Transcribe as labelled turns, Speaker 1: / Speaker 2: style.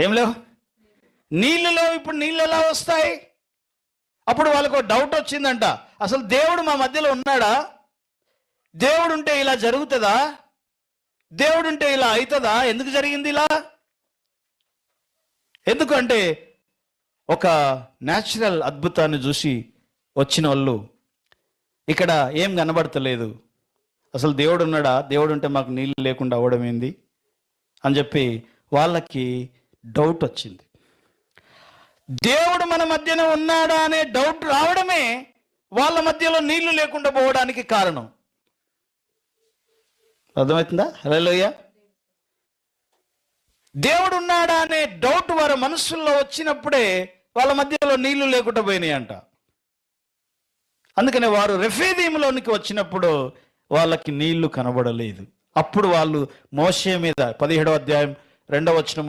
Speaker 1: ఏం లేవు? నీళ్ళు లేవు ఇప్పుడు నీళ్ళు ఎలా వస్తాయి? అప్పుడు వాళ్ళకు డౌట్ వచ్చిందంట. అసలు దేవుడు మా మధ్యలో ఉన్నాడా? దేవుడు ఉంటే ఇలా జరుగుతుందా? దేవుడు ఉంటే ఇలా అవుతుందా ఎందుకు జరిగింది ఇలా? ఎందుకంటే ఒక న్యాచురల్ అద్భుతాన్ని చూసి వచ్చిన వాళ్ళు ఇక్కడ ఏం కనబడతలేదు. అసలు దేవుడు ఉన్నాడా దేవుడు ఉంటే మాకు నీళ్ళు లేకుండా అవ్వడం ఏంది? అని చెప్పి వాళ్ళకి డౌట్ వచ్చింది. దేవుడు మన మధ్యన ఉన్నాడా అనే డౌట్ రావడమే వాళ్ళ మధ్యలో నీళ్ళు లేకుండా పోవడానికి కారణం. అర్థమవుతుందా? హలోయ దేవుడు ఉన్నాడా అనే డౌట్ వారి మనసుల్లో వచ్చినప్పుడే వాళ్ళ మధ్యలో నీళ్ళు లేకుండా పోయినాయి అంట అందుకనే వారు రెఫేదీంలోనికి వచ్చినప్పుడు వాళ్ళకి నీళ్ళు కనబడలేదు. అప్పుడు వాళ్ళు మోసే మీద పదిహేడవ అధ్యాయం రెండవ వచనం